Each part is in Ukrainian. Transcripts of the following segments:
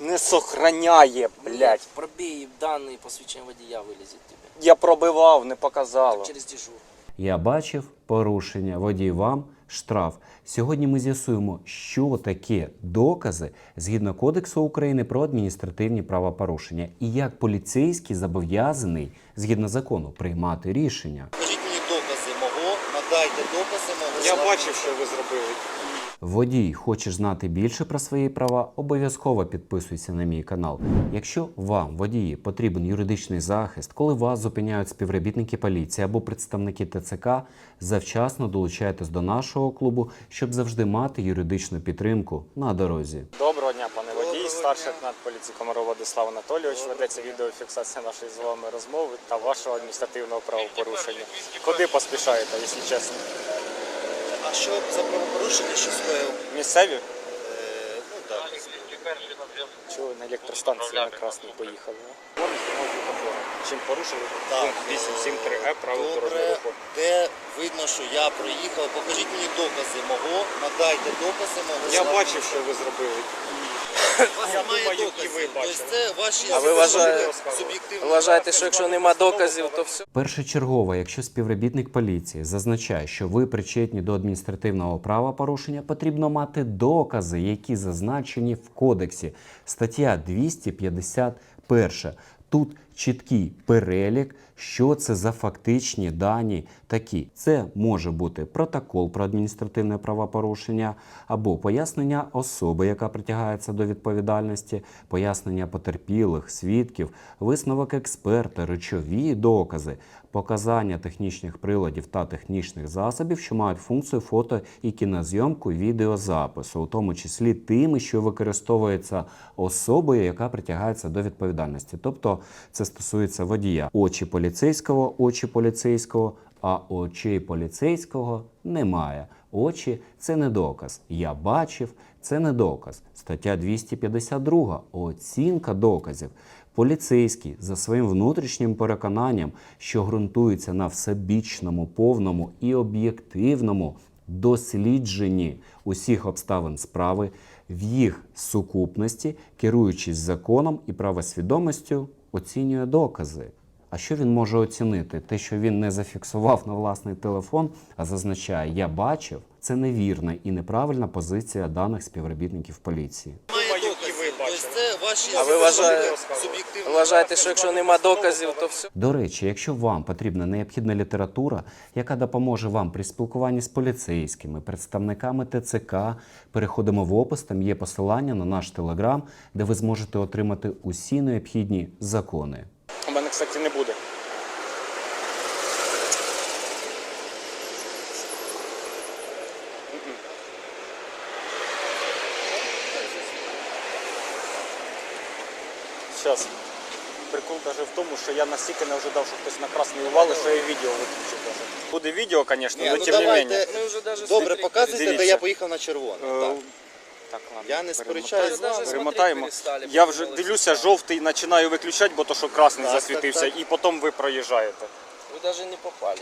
Не сохраняє, блядь. Пробей данные посвящения водія вылезет тебе. Я пробивав, не показало. Так через дежур. Я бачив порушення, водій вам штраф. Сьогодні ми з'ясуємо, що таке докази згідно Кодексу України про адміністративні правопорушення і як поліцейський зобов'язаний згідно закону приймати рішення. Покажіть мені докази мого, надайте докази мого. Я бачив, що ви зробили. Водій, хочеш знати більше про свої права? Обов'язково підписуйся на мій канал. Якщо вам, водії, потрібен юридичний захист, коли вас зупиняють співробітники поліції або представники ТЦК, завчасно долучайтесь до нашого клубу, щоб завжди мати юридичну підтримку на дорозі. Доброго дня, пане водій. Старший лейтенант поліції Комаров Владислав Анатолійович. Ведеться відеофіксація нашої з вами розмови та вашого адміністративного правопорушення. Куди поспішаєте, якщо чесно? А що за правопорушення, що скоїв? Місцеві? Е, ну так. Чого на електростанції на Красну поїхали? Чим порушили? Так. Пункт 873 е правил дорожнього Добре, руху. де видно, що я проїхав. Покажіть мені докази мого, надайте докази мого. Я бачив, що ви зробили. Вас немає доказів. Тобто це ваші А ви вважає- суб'єктивні Вважаєте, що якщо нема доказів, то все. Першочергово, якщо співробітник поліції зазначає, що ви причетні до адміністративного правопорушення, потрібно мати докази, які зазначені в кодексі. Стаття 251. Тут чіткий перелік, що це за фактичні дані такі. Це може бути протокол про адміністративне правопорушення або пояснення особи, яка притягається до відповідальності, пояснення потерпілих, свідків, висновок експерта, речові докази, показання технічних приладів та технічних засобів, що мають функцію фото і кінозйомку, відеозапису, у тому числі тими, що використовується особою, яка притягається до відповідальності. Тобто це стосується водія. Очі поліцейського, очі поліцейського, а очей поліцейського немає. Очі це не доказ. Я бачив, це не доказ. Стаття 252. Оцінка доказів. Поліцейський за своїм внутрішнім переконанням, що ґрунтується на всебічному, повному і об'єктивному дослідженні усіх обставин справи, в їх сукупності, керуючись законом і правосвідомістю, оцінює докази. А що він може оцінити? Те, що він не зафіксував на власний телефон, а зазначає Я бачив, це невірна і неправильна позиція даних співробітників поліції. Немає Думаю, доказів. і ви Тобто А ви вважає- суб'єктивні Вважаєте, що якщо нема доказів, то все. До речі, якщо вам потрібна необхідна література, яка допоможе вам при спілкуванні з поліцейськими, представниками ТЦК, переходимо в опис, там є посилання на наш телеграм, де ви зможете отримати усі необхідні закони. У мене, кстати, не буде. Щас. Прикол даже в тому, що я настільки не ожидав, що хтось на красний ували, що я відео виключив даже. Буде відео, звісно, Ні, але ну тим не давайте. менее. Ми вже даже Добре, смотреть показуйте, де я поїхав на червоне. Е, Так. Так, ладно. Я не сперечаюсь з вами. Перемотаємо. перестали, Я вже дивлюся, жовтий починаю виключати, бо то, що красний Так, засвітився, так, так. і потім ви проїжджаєте. Ви даже не попали.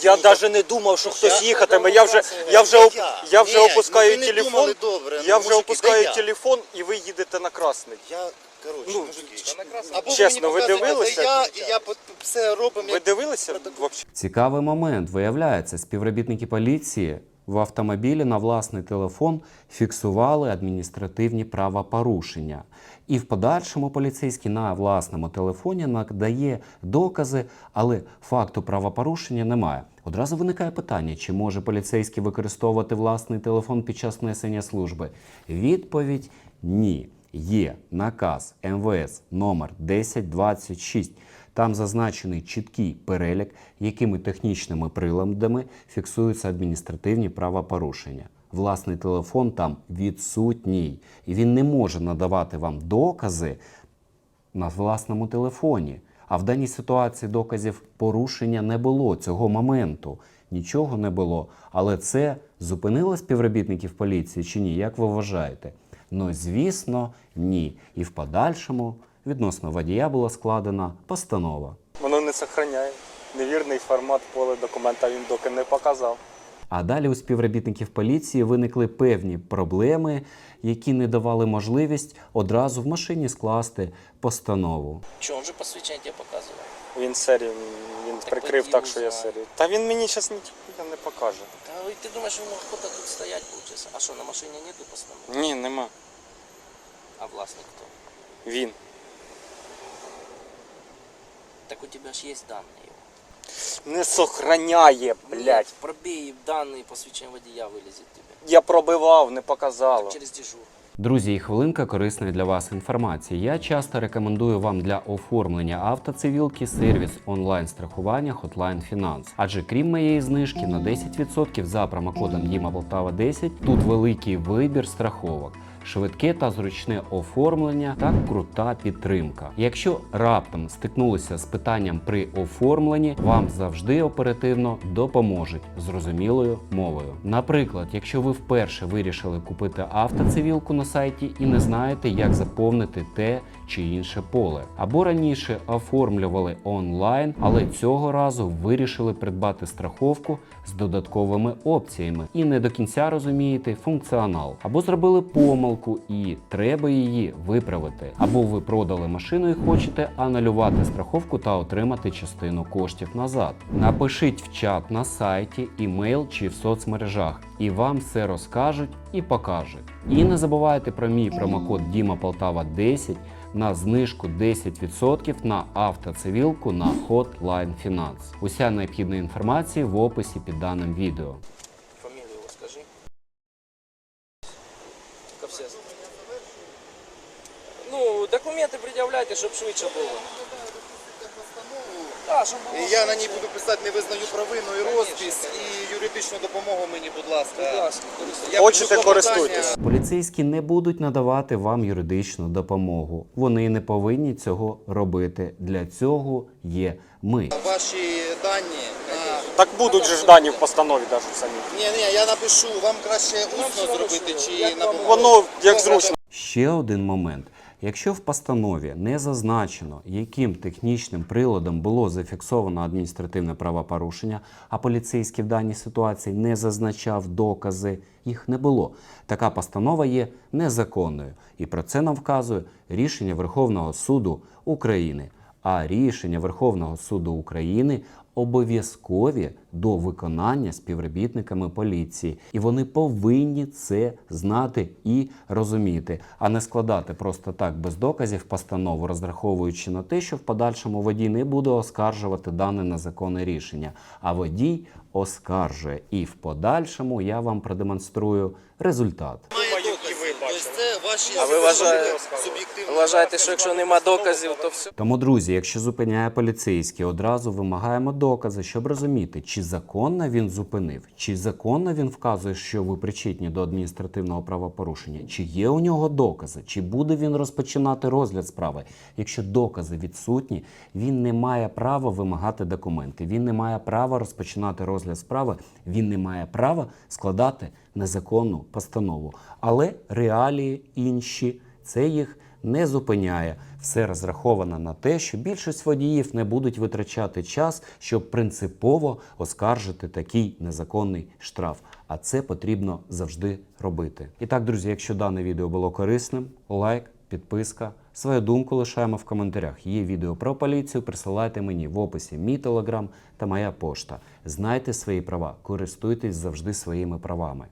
Я навіть не думав, що хтось їхатиме. Я вже, я вже, оп- я. я вже Ні, опускаю ну ви не телефон. думали добре, Я ну, вже мужики, опускаю я? телефон, і ви їдете на красний. Я, коротше, Ну, мужики. Або чесно, ви мені показуєте, дивилися? де я, і я по- все робимо. Ви як- дивилися вообще? Цікавий момент. Виявляється, співробітники поліції в автомобілі на власний телефон фіксували адміністративні правопорушення. І в подальшому поліцейський на власному телефоні надає докази, але факту правопорушення немає. Одразу виникає питання, чи може поліцейський використовувати власний телефон під час несення служби? Відповідь ні. Є наказ МВС номер 1026. Там зазначений чіткий перелік, якими технічними приладами фіксуються адміністративні правопорушення. Власний телефон там відсутній, і він не може надавати вам докази на власному телефоні. А в даній ситуації доказів порушення не було цього моменту. Нічого не було. Але це зупинило співробітників поліції чи ні? Як ви вважаєте? Ну, звісно, ні. І в подальшому відносно водія була складена постанова. Воно не зберігає. Невірний формат поле документа він доки не показав. А далі у співробітників поліції виникли певні проблеми, які не давали можливість одразу в машині скласти постанову. Що, він же посвідчення показував? Він серію, він Так прикрив так, що я серію. Та він мені зараз не покаже. Та ти думаєш, він охота тут стоять полчаса? А що, на машині нету постанови? Ні, нема. А власник хто? Він. Так у тебе ж є дані його. Не сохраняє, блядь. Пробей дані посвідчення водія вилізить тебе. Я пробивав, не показало. Так через дежур. Друзі, і хвилинка корисної для вас інформації. Я часто рекомендую вам для оформлення автоцивілки сервіс онлайн-страхування Hotline Finance. Адже крім моєї знижки на 10% за промокодом Діма Полтава 10, тут великий вибір страховок. Швидке та зручне оформлення та крута підтримка. Якщо раптом стикнулися з питанням при оформленні, вам завжди оперативно допоможуть зрозумілою мовою. Наприклад, якщо ви вперше вирішили купити автоцивілку на сайті і не знаєте, як заповнити те чи інше поле, або раніше оформлювали онлайн, але цього разу вирішили придбати страховку з додатковими опціями і не до кінця розумієте функціонал, або зробили помилку і треба її виправити, або ви продали машину і хочете анулювати страховку та отримати частину коштів назад. Напишіть в чат на сайті, імейл чи в соцмережах, і вам все розкажуть і покажуть. І не забувайте про мій промокод Діма Полтава 10 на знижку 10% на автоцивілку на Hotline Finance. Уся необхідна інформація в описі під даним відео. Все. Ну, документи пред'являйте, щоб швидше було. Так, щоб було І я на ній швидше. буду писати невизнаю провину і розпис, і юридичну допомогу мені, будь ласка. Будь ласка, користуйтесь. Я Хочете, буду клопотання- користуйтесь. Поліцейські не будуть надавати вам юридичну допомогу. Вони не повинні цього робити. Для цього є ми. Ваші дані Так будуть же ж дані в постанові навіть самі. ні, ні, я напишу. Вам краще усно зробити чи на бумагу? Воно як зручно. Ще один момент. Якщо в постанові не зазначено, яким технічним приладом було зафіксовано адміністративне правопорушення, а поліцейський в даній ситуації не зазначав докази, їх не було. Така постанова є незаконною, і про це нам вказує рішення Верховного суду України. А рішення Верховного суду України обов'язкові до виконання співробітниками поліції, і вони повинні це знати і розуміти, а не складати просто так без доказів постанову, розраховуючи на те, що в подальшому водій не буде оскаржувати дане незаконне рішення. А водій оскаржує, і в подальшому я вам продемонструю результат. А ви вважаєте- суб'єктивні. Вважаєте, що якщо нема доказів, то все. Тому, друзі, якщо зупиняє поліцейський, одразу вимагаємо докази, щоб розуміти, чи законно він зупинив, чи законно він вказує, що ви причетні до адміністративного правопорушення, чи є у нього докази, чи буде він розпочинати розгляд справи. Якщо докази відсутні, він не має права вимагати документи, він не має права розпочинати розгляд справи, він не має права складати незаконну постанову. Але реалії інші це їх не зупиняє. Все розраховано на те, що більшість водіїв не будуть витрачати час, щоб принципово оскаржити такий незаконний штраф. А це потрібно завжди робити. І так, друзі, якщо дане відео було корисним, лайк, підписка. Свою думку лишаємо в коментарях. Є відео про поліцію. Присилайте мені в описі мій телеграм та моя пошта. Знайте свої права, користуйтесь завжди своїми правами.